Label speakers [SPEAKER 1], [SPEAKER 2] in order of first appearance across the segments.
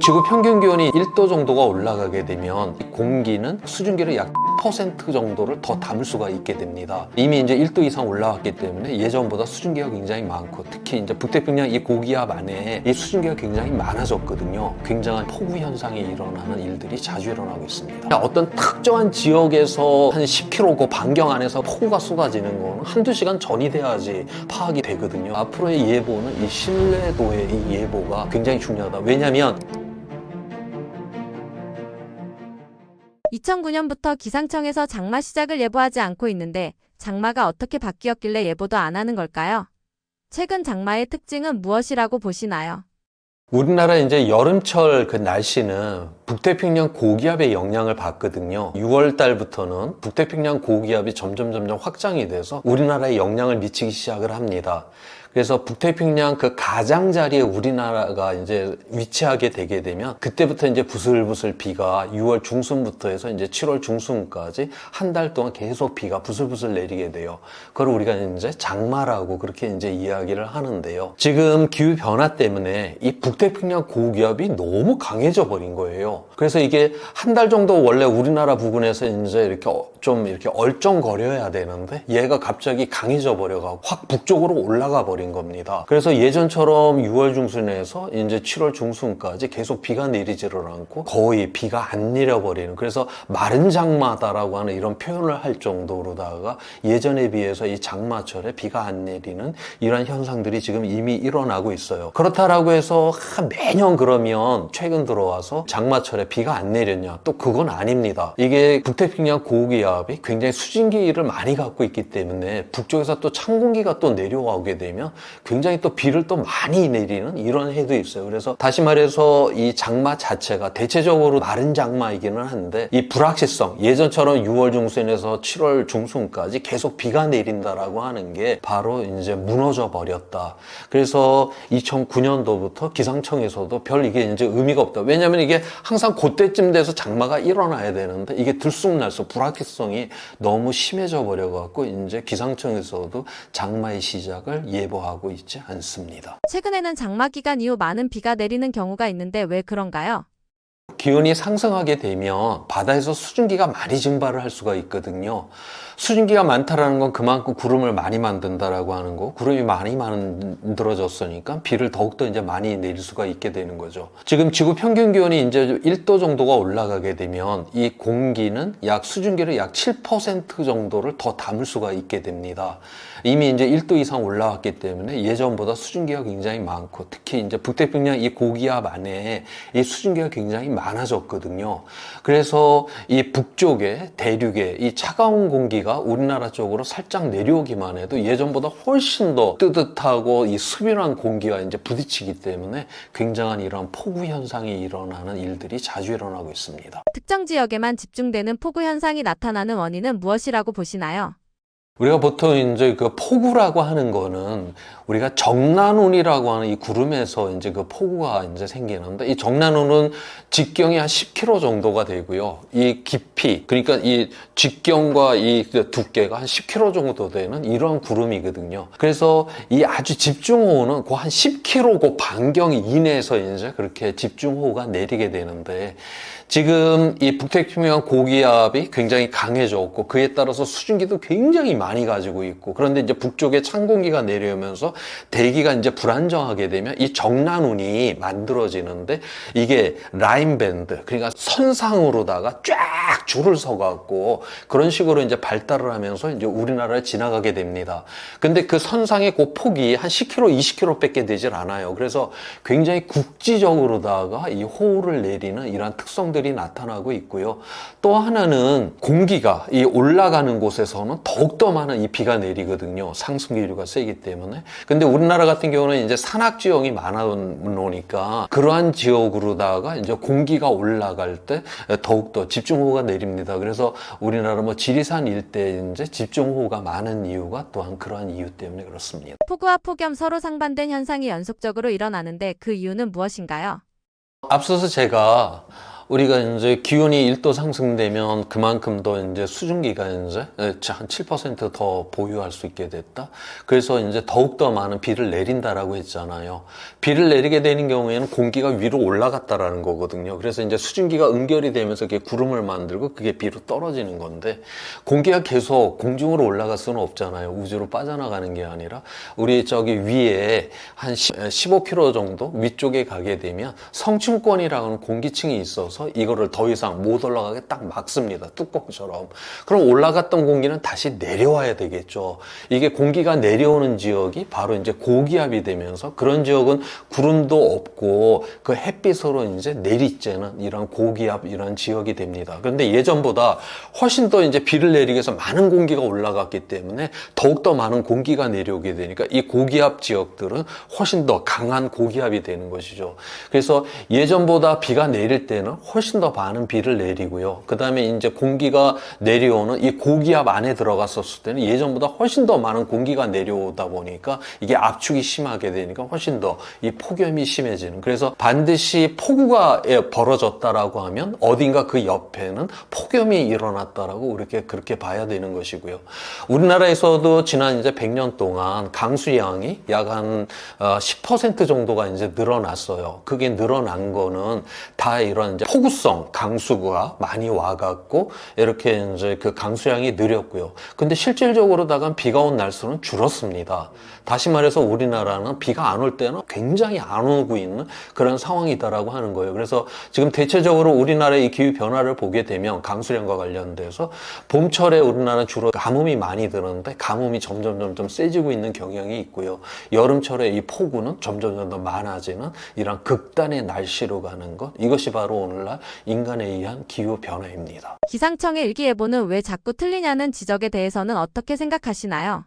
[SPEAKER 1] 지구 평균 기온이 1도 정도가 올라가게 되면 이 공기는 수증기를 약 10% 정도를 더 담을 수가 있게 됩니다. 이미 이제 1도 이상 올라왔기 때문에 예전보다 수증기가 굉장히 많고 특히 이제 북태평양 이 고기압 안에 이 수증기가 굉장히 많아졌거든요. 굉장한 폭우 현상이 일어나는 일들이 자주 일어나고 있습니다. 어떤 특정한 지역에서 한 10km 그 반경 안에서 폭우가 쏟아지는 거는 한두 시간 전이 돼야지 파악이 되거든요. 앞으로의 예보는 이 신뢰도의 이 예보가 굉장히 중요하다. 왜냐하면
[SPEAKER 2] 2009년부터 기상청에서 장마 시작을 예보하지 않고 있는데 장마가 어떻게 바뀌었길래 예보도 안 하는 걸까요? 최근 장마의 특징은 무엇이라고 보시나요?
[SPEAKER 1] 우리나라 이제 여름철 그 날씨는 북태평양 고기압의 영향을 받거든요. 6월 달부터는 북태평양 고기압이 점점 점점 확장이 돼서 우리나라에 영향을 미치기 시작을 합니다. 그래서 북태평양 그 가장자리에 우리나라가 이제 위치하게 되게 되면 그때부터 이제 부슬부슬 비가 6월 중순부터 해서 이제 7월 중순까지 한 달 동안 계속 비가 부슬부슬 내리게 돼요. 그걸 우리가 이제 장마라고 그렇게 이제 이야기를 하는데요. 지금 기후 변화 때문에 이 북태평양 고기압이 너무 강해져 버린 거예요. 그래서 이게 한 달 정도 원래 우리나라 부근에서 이제 이렇게 어- 좀 이렇게 얼쩡거려야 되는데 얘가 갑자기 강해져 버려가고 확 북쪽으로 올라가 버린 겁니다. 그래서 예전처럼 6월 중순에서 이제 7월 중순까지 계속 비가 내리지를 않고 거의 비가 안 내려버리는 그래서 마른 장마다라고 하는 이런 표현을 할 정도로다가 예전에 비해서 이 장마철에 비가 안 내리는 이런 현상들이 지금 이미 일어나고 있어요. 그렇다라고 해서 아, 매년 그러면 최근 들어와서 장마철에 비가 안 내렸냐? 또 그건 아닙니다. 이게 북태평양 고기압 이 굉장히 수증기를 많이 갖고 있기 때문에 북쪽에서 또 찬 공기가 또 내려오게 되면 굉장히 또 비를 또 많이 내리는 이런 해도 있어요. 그래서 다시 말해서 이 장마 자체가 대체적으로 마른 장마이기는 한데 이 불확실성 예전처럼 6월 중순에서 7월 중순까지 계속 비가 내린다라고 하는 게 바로 이제 무너져 버렸다. 그래서 2009년도부터 기상청에서도 별 이게 이제 의미가 없다. 왜냐하면 이게 항상 그때쯤 돼서 장마가 일어나야 되는데 이게 들쑥날쑥 불확실성 이 너무 심해져 버려갖고 이제 기상청에서도 장마의 시작을 예보하고 있지 않습니다.
[SPEAKER 2] 최근에는 장마 기간 이후 많은 비가 내리는 경우가 있는데 왜 그런가요?
[SPEAKER 1] 기온이 상승하게 되면 바다에서 수증기가 많이 증발을 할 수가 있거든요. 수증기가 많다라는 건 그만큼 구름을 많이 만든다라고 하는 거. 구름이 많이 만들어졌으니까 비를 더욱더 이제 많이 내릴 수가 있게 되는 거죠. 지금 지구 평균 기온이 이제 1도 정도가 올라가게 되면 이 공기는 약 수증기를 약 7% 정도를 더 담을 수가 있게 됩니다. 이미 이제 1도 이상 올라왔기 때문에 예전보다 수증기가 굉장히 많고 특히 이제 북태평양 이 고기압 안에 이 수증기가 굉장히 많 아졌거든요. 그래서 이 북쪽에 대륙에 이 차가운 공기가 우리나라 쪽으로 살짝 내려오기만 해도 예전보다 훨씬 더 뜨뜻하고 이 수변한 공기가 이제 부딪히기 때문에 굉장한 이런 폭우 현상이 일어나는 일들이 자주 일어나고 있습니다.
[SPEAKER 2] 특정 지역에만 집중되는 폭우 현상이 나타나는 원인은 무엇이라고 보시나요?
[SPEAKER 1] 우리가 보통 이제 그 폭우라고 하는 거는 우리가 정난운이라고 하는 이 구름에서 이제 그 폭우가 이제 생기는데 이 정난운은 직경이 한 10km 정도가 되고요. 이 깊이 그러니까 이 직경과 이 두께가 한 10km 정도 되는 이런 구름이거든요. 그래서 이 아주 집중호우는 그 한 10km 그 반경 이내에서 이제 그렇게 집중호우가 내리게 되는데 지금 이 북태평양 고기압이 굉장히 강해졌고 그에 따라서 수증기도 굉장히 많이 가지고 있고 그런데 이제 북쪽에 찬 공기가 내려오면서 대기가 이제 불안정하게 되면 이 정난운이 만들어지는데 이게 라인 밴드 그러니까 선상으로다가 쫙 줄을 서갖고 그런 식으로 이제 발달을 하면서 이제 우리나라를 지나가게 됩니다. 근데 그 선상의 그 폭이 한 10km, 20km 밖에 되질 않아요. 그래서 굉장히 국지적으로다가 이 호우를 내리는 이러한 특성들이 나타나고 있고요. 또 하나는 공기가 이 올라가는 곳에서는 더욱더 많은 이 비가 내리거든요. 상승 기류가 세기 때문에. 근데 우리나라 같은 경우는 이제 산악 지형이 많아 놓으니까 그러한 지역으로다가 이제 공기가 올라갈 때 더욱더 집중호우가 내립니다. 그래서 우리나라 뭐 지리산 일대 이제 집중호우가 많은 이유가 또한 그러한 이유 때문에 그렇습니다.
[SPEAKER 2] 폭우와 폭염 서로 상반된 현상이 연속적으로 일어나는데 그 이유는 무엇인가요?
[SPEAKER 1] 앞서서 제가 우리가 이제 기온이 1도 상승되면 그만큼 더 이제 수증기가 이제 한 7%더 보유할 수 있게 됐다. 그래서 이제 더욱더 많은 비를 내린다라고 했잖아요. 비를 내리게 되는 경우에는 공기가 위로 올라갔다라는 거거든요. 그래서 이제 수증기가 응결이 되면서 그게 구름을 만들고 그게 비로 떨어지는 건데 공기가 계속 공중으로 올라갈 수는 없잖아요. 우주로 빠져나가는 게 아니라 우리 저기 위에 한 15km 정도 위쪽에 가게 되면 성층권이라고 하는 공기층이 있어서 이거를 더 이상 못 올라가게 딱 막습니다. 뚜껑처럼. 그럼 올라갔던 공기는 다시 내려와야 되겠죠. 이게 공기가 내려오는 지역이 바로 이제 고기압이 되면서 그런 지역은 구름도 없고 그 햇빛으로 이제 내리쬐는 이런 고기압 이런 지역이 됩니다. 그런데 예전보다 훨씬 더 이제 비를 내리기 위해서 많은 공기가 올라갔기 때문에 더욱더 많은 공기가 내려오게 되니까 이 고기압 지역들은 훨씬 더 강한 고기압이 되는 것이죠. 그래서 예전보다 비가 내릴 때는 훨씬 더 많은 비를 내리고요. 그 다음에 이제 공기가 내려오는 이 고기압 안에 들어갔었을 때는 예전보다 훨씬 더 많은 공기가 내려오다 보니까 이게 압축이 심하게 되니까 훨씬 더 이 폭염이 심해지는. 그래서 반드시 폭우가 예, 벌어졌다라고 하면 어딘가 그 옆에는 폭염이 일어났다라고 이렇게 그렇게 봐야 되는 것이고요. 우리나라에서도 지난 이제 100년 동안 강수량이 약 한 10% 정도가 이제 늘어났어요. 그게 늘어난 거는 다 이런 이제 폭 우성 강수가 많이 와갖고 이렇게 이제 그 강수량이 느렸고요. 근데 실질적으로다가 비가 온 날수는 줄었습니다. 다시 말해서 우리나라는 비가 안 올 때는 굉장히 안 오고 있는 그런 상황이다라고 하는 거예요. 그래서 지금 대체적으로 우리나라의 이 기후 변화를 보게 되면 강수량과 관련돼서 봄철에 우리나라는 주로 가뭄이 많이 드는데 가뭄이 점점 점점 세지고 있는 경향이 있고요. 여름철에 이 폭우는 점점 점점 많아지는 이런 극단의 날씨로 가는 것 이것이 바로 오늘 날 인간에 의한 기후 변화입니다.
[SPEAKER 2] 기상청의 일기예보는 왜 자꾸 틀리냐는 지적에 대해서는 어떻게 생각하시나요?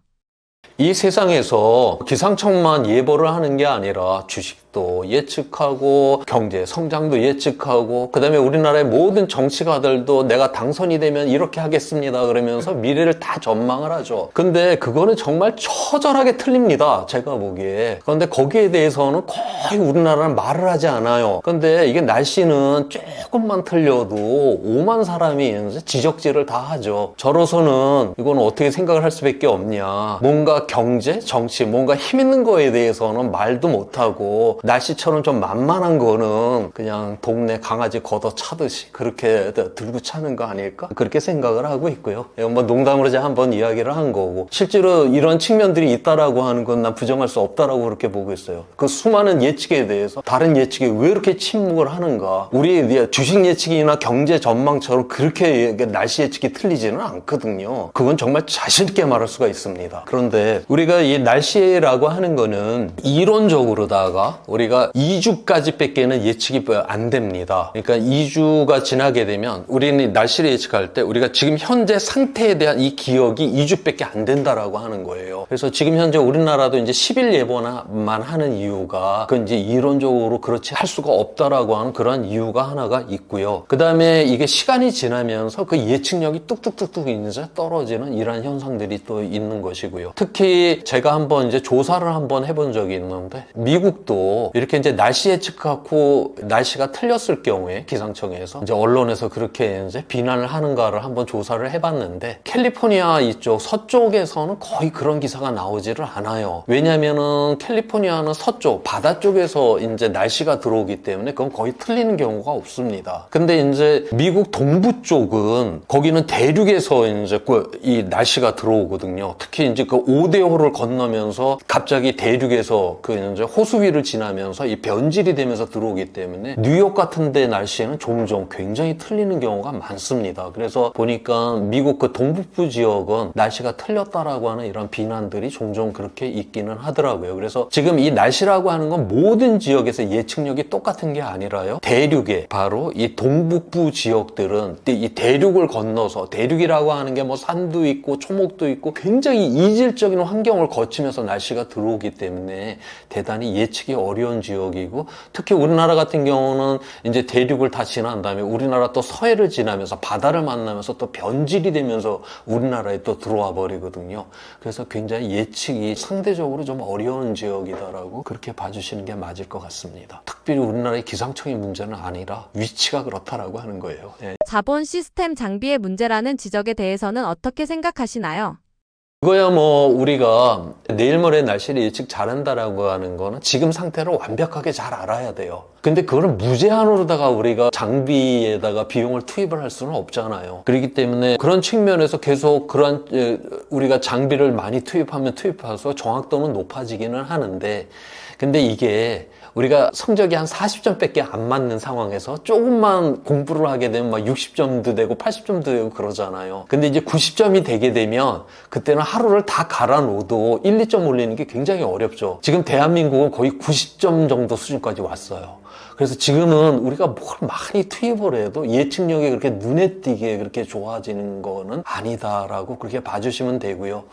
[SPEAKER 1] 이 세상에서 기상청만 예보를 하는 게 아니라 주식 도 예측하고 경제 성장도 예측하고 그다음에 우리나라의 모든 정치가들도 내가 당선이 되면 이렇게 하겠습니다 그러면서 미래를 다 전망을 하죠. 근데 그거는 정말 처절하게 틀립니다. 제가 보기에. 그런데 거기에 대해서는 거의 우리나라는 말을 하지 않아요. 근데 이게 날씨는 조금만 틀려도 5만 사람이 지적질을 다 하죠. 저로서는 이거는 어떻게 생각을 할 수밖에 없냐. 뭔가 경제, 정치, 뭔가 힘 있는 거에 대해서는 말도 못하고 날씨처럼 좀 만만한 거는 그냥 동네 강아지 걷어 차듯이 그렇게 들고 차는 거 아닐까? 그렇게 생각을 하고 있고요. 이건 뭐 농담으로 제가 한번 이야기를 한 거고 실제로 이런 측면들이 있다라고 하는 건 난 부정할 수 없다라고 그렇게 보고 있어요. 그 수많은 예측에 대해서 다른 예측에 왜 이렇게 침묵을 하는가? 우리 주식 예측이나 경제 전망처럼 그렇게 날씨 예측이 틀리지는 않거든요. 그건 정말 자신 있게 말할 수가 있습니다. 그런데 우리가 이 날씨라고 하는 거는 이론적으로다가 우리가 2주까지 밖에는 예측이 안 됩니다. 그러니까 2주가 지나게 되면 우리는 날씨를 예측할 때 우리가 지금 현재 상태에 대한 이 기억이 2주밖에 안 된다라고 하는 거예요. 그래서 지금 현재 우리나라도 이제 10일 예보만 하는 이유가 그건 이제 이론적으로 그렇지 할 수가 없다라고 하는 그런 이유가 하나가 있고요. 그 다음에 이게 시간이 지나면서 그 예측력이 뚝뚝뚝뚝 이제 떨어지는 이런 현상들이 또 있는 것이고요. 특히 제가 한번 이제 조사를 한번 해본 적이 있는데 미국도 이렇게 이제 날씨 예측하고 날씨가 틀렸을 경우에 기상청에서 이제 언론에서 그렇게 이제 비난을 하는가를 한번 조사를 해봤는데 캘리포니아 이쪽 서쪽에서는 거의 그런 기사가 나오지를 않아요. 왜냐면은 캘리포니아는 서쪽 바다 쪽에서 이제 날씨가 들어오기 때문에 그건 거의 틀리는 경우가 없습니다. 근데 이제 미국 동부 쪽은 거기는 대륙에서 이제 그이 날씨가 들어오거든요. 특히 이제 그 오데오를 건너면서 갑자기 대륙에서 그 이제 호수 위를 지나 면서 이 변질이 되면서 들어오기 때문에 뉴욕 같은 데 날씨에는 종종 굉장히 틀리는 경우가 많습니다. 그래서 보니까 미국 그 동북부 지역은 날씨가 틀렸다라고 하는 이런 비난들이 종종 그렇게 있기는 하더라고요. 그래서 지금 이 날씨라고 하는 건 모든 지역에서 예측력이 똑같은 게 아니라요. 대륙에 바로 이 동북부 지역들은 이 대륙을 건너서 대륙이라고 하는 게 뭐 산도 있고 초목도 있고 굉장히 이질적인 환경을 거치면서 날씨가 들어오기 때문에 대단히 예측이 어려운 어려운 지역이고 특히 우리나라 같은 경우는 이제 대륙을 다 지난 다음에 우리나라 또 서해를 지나면서 바다를 만나면서 또 변질이 되면서 우리나라에 또 들어와 버리거든요. 그래서 굉장히 예측이 상대적으로 좀 어려운 지역이다라고 그렇게 봐주시는 게 맞을 것 같습니다. 특별히 우리나라의 기상청의 문제는 아니라 위치가 그렇다라고 하는 거예요. 예.
[SPEAKER 2] 자본 시스템 장비의 문제라는 지적에 대해서는 어떻게 생각하시나요?
[SPEAKER 1] 그거야 뭐 우리가 내일 모레 날씨를 예측 잘한다라고 하는 거는 지금 상태를 완벽하게 잘 알아야 돼요. 근데 그거를 무제한으로다가 우리가 장비에다가 비용을 투입을 할 수는 없잖아요. 그렇기 때문에 그런 측면에서 계속 그런 에, 우리가 장비를 많이 투입하면 투입해서 정확도는 높아지기는 하는데 근데 이게 우리가 성적이 한 40점밖에 안 맞는 상황에서 조금만 공부를 하게 되면 막 60점도 되고 80점도 되고 그러잖아요. 근데 이제 90점이 되게 되면 그때는 하루를 다 갈아 놓어도 1, 2점 올리는 게 굉장히 어렵죠. 지금 대한민국은 거의 90점 정도 수준까지 왔어요. 그래서 지금은 우리가 뭘 많이 투입을 해도 예측력이 그렇게 눈에 띄게 그렇게 좋아지는 거는 아니다라고 그렇게 봐주시면 되고요.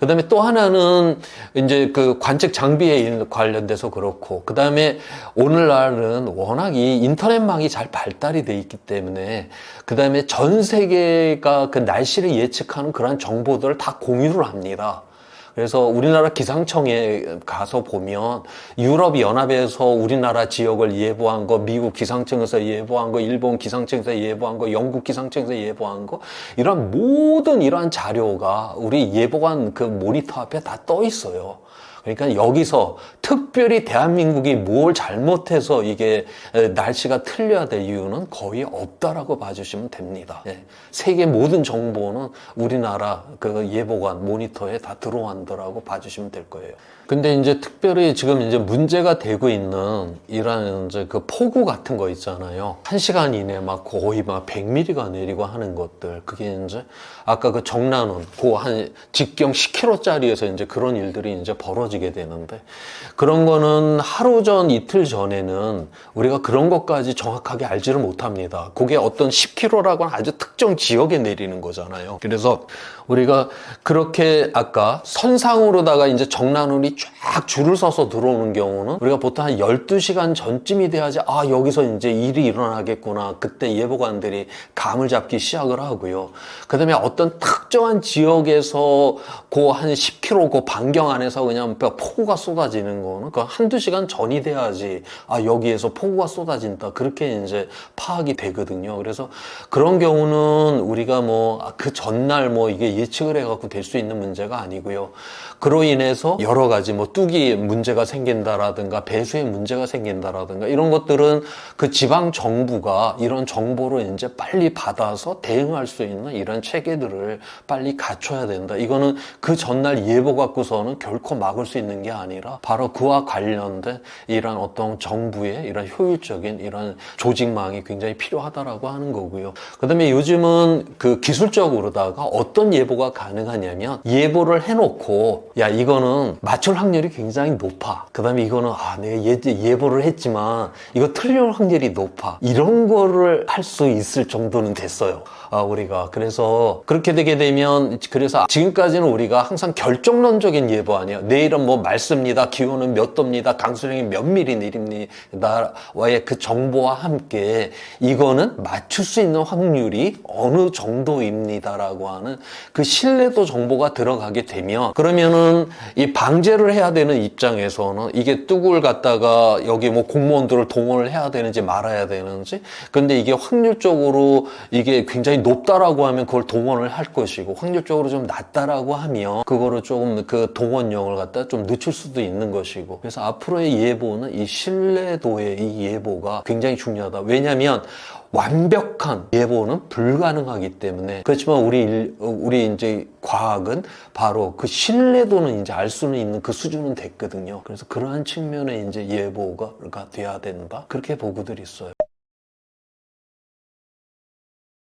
[SPEAKER 1] 그 다음에 또 하나는 이제 그 관측 장비에 관련돼서 그렇고, 그 다음에 오늘날은 워낙 이 인터넷망이 잘 발달이 돼 있기 때문에, 그 다음에 전 세계가 그 날씨를 예측하는 그런 정보들을 다 공유를 합니다. 그래서 우리나라 기상청에 가서 보면 유럽 연합에서 우리나라 지역을 예보한 거, 미국 기상청에서 예보한 거, 일본 기상청에서 예보한 거, 영국 기상청에서 예보한 거 이런 모든 이러한 자료가 우리 예보관 그 모니터 앞에 다 떠 있어요. 그러니까 여기서 특별히 대한민국이 뭘 잘못해서 이게 에, 날씨가 틀려야 될 이유는 거의 없다라고 봐주시면 됩니다. 예. 세계 모든 정보는 우리나라 그 예보관 모니터에 다 들어온다라고 봐주시면 될 거예요. 근데 이제 특별히 지금 이제 문제가 되고 있는 이런 이제 그 폭우 같은 거 있잖아요. 한 시간 이내 막 거의 막 100mm가 내리고 하는 것들. 그게 이제 아까 그 정란원 그 한 직경 10km짜리에서 이제 그런 일들이 이제 벌어지 게 되는데 그런 거는 하루 전 이틀 전에는 우리가 그런 것까지 정확하게 알지를 못합니다. 그게 어떤 10km라고는 아주 특정 지역에 내리는 거잖아요. 그래서 우리가 그렇게 아까 선상으로다가 이제 정란운이 쫙 줄을 서서 들어오는 경우는 우리가 보통 한 12시간 전쯤이 돼야지 아 여기서 이제 일이 일어나겠구나 그때 예보관들이 감을 잡기 시작을 하고요 그 다음에 어떤 특정한 지역에서 그 한 10km 그 반경 안에서 그냥 폭우가 쏟아지는 거는 그 한두 시간 전이 돼야지 아 여기에서 폭우가 쏟아진다 그렇게 이제 파악이 되거든요 그래서 그런 경우는 우리가 뭐 그 전날 뭐 이게 예측을 해갖고 될 수 있는 문제가 아니고요. 그로 인해서 여러 가지 뭐 뚝이 문제가 생긴다라든가 배수에 문제가 생긴다라든가 이런 것들은 그 지방 정부가 이런 정보를 이제 빨리 받아서 대응할 수 있는 이런 체계들을 빨리 갖춰야 된다. 이거는 그 전날 예보 갖고서는 결코 막을 수 있는 게 아니라 바로 그와 관련된 이런 어떤 정부의 이런 효율적인 이런 조직망이 굉장히 필요하다라고 하는 거고요. 그다음에 요즘은 그 기술적으로다가 어떤 예보가 가능하냐면 예보를 해놓고 야 이거는 맞출 확률이 굉장히 높아. 그다음에 이거는 아 내가 예, 예보를 했지만 이거 틀릴 확률이 높아. 이런 거를 할 수 있을 정도는 됐어요. 아, 우리가. 그래서 그렇게 되게 되면 그래서 지금까지는 우리가 항상 결정론적인 예보 아니에요. 내일 은뭐 맑습니다. 기온은 몇 도입니다. 강수량이 몇 미리 내립니다. 와의 그 정보와 함께 이거는 맞출 수 있는 확률이 어느 정도입니다라고 하는 그 신뢰도 정보가 들어가게 되면 그러면은 이 방제를 해야 되는 입장에서는 이게 뚝을 갖다가 여기 뭐 공무원들을 동원을 해야 되는지 말아야 되는지 근데 이게 확률적으로 이게 굉장히 높다라고 하면 그걸 동원을 할 것이고 확률적으로 좀 낮다라고 하면 그거를 조금 그 동원령을 갖다 좀 늦출 수도 있는 것이고 그래서 앞으로의 예보는 이 신뢰도의 이 예보가 굉장히 중요하다 왜냐하면 완벽한 예보는 불가능하기 때문에 그렇지만 우리 일- 어, 우리 이제 과학은 바로 그 신뢰도는 이제 알 수는 있는 그 수준은 됐거든요. 그래서 그러한 측면에 이제 예보가 돼야 된다 그렇게 보고들 있어요.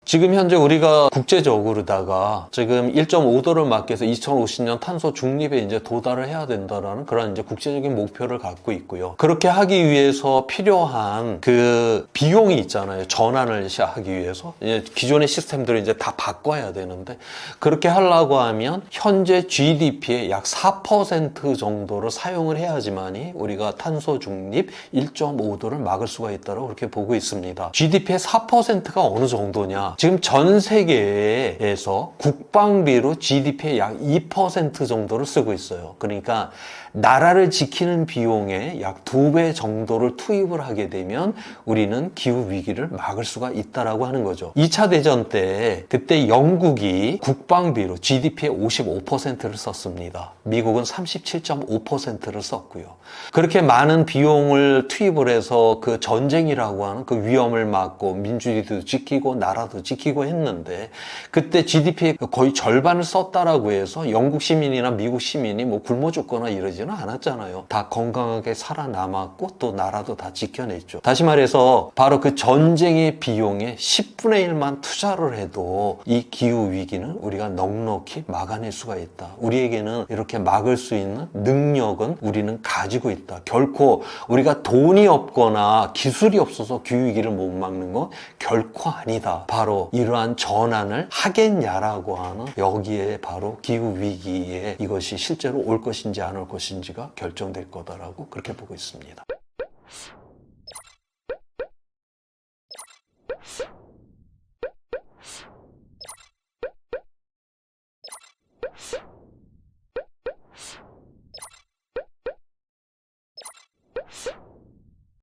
[SPEAKER 1] 지금 현재 우리가 국제적으로다가 지금 1.5도를 막기 위해서 2050년 탄소 중립에 이제 도달을 해야 된다라는 그런 이제 국제적인 목표를 갖고 있고요. 그렇게 하기 위해서 필요한 그 비용이 있잖아요. 전환을 시- 하기 위해서 기존의 시스템들을 이제 다 바꿔야 되는데 그렇게 하려고 하면 현재 GDP의 약 4% 정도를 사용을 해야지만이 우리가 탄소 중립 1.5도를 막을 수가 있다고 그렇게 보고 있습니다. GDP의 4%가 어느 정도냐? 지금 전 세계에서 국방비로 GDP의 약 2% 정도를 쓰고 있어요. 그러니까 나라를 지키는 비용의 약 두 배 정도를 투입을 하게 되면 우리는 기후 위기를 막을 수가 있다라고 하는 거죠. 2차 대전 때 그때 영국이 국방비로 GDP의 55%를 썼습니다. 미국은 37.5%를 썼고요. 그렇게 많은 비용을 투입을 해서 그 전쟁이라고 하는 그 위험을 막고 민주주의도 지키고 나라도 지키고 했는데 그때 GDP의 거의 절반을 썼다라고 해서 영국 시민이나 미국 시민이 뭐 굶어 죽거나 이러지 는 않았잖아요. 다 건강하게 살아남았고 또 나라도 다 지켜냈죠. 다시 말해서 바로 그 전쟁의 비용의 10분의 1만 투자를 해도 이 기후 위기는 우리가 넉넉히 막아낼 수가 있다. 우리에게는 이렇게 막을 수 있는 능력은 우리는 가지고 있다. 결코 우리가 돈이 없거나 기술이 없어서 기후 위기를 못 막는 건 결코 아니다. 바로 이러한 전환을 하겠냐라고 하는 여기에 바로 기후 위기에 이것이 실제로 올 것인지 안 올 것인지가 결정될 거다라고 그렇게 보고 있습니다.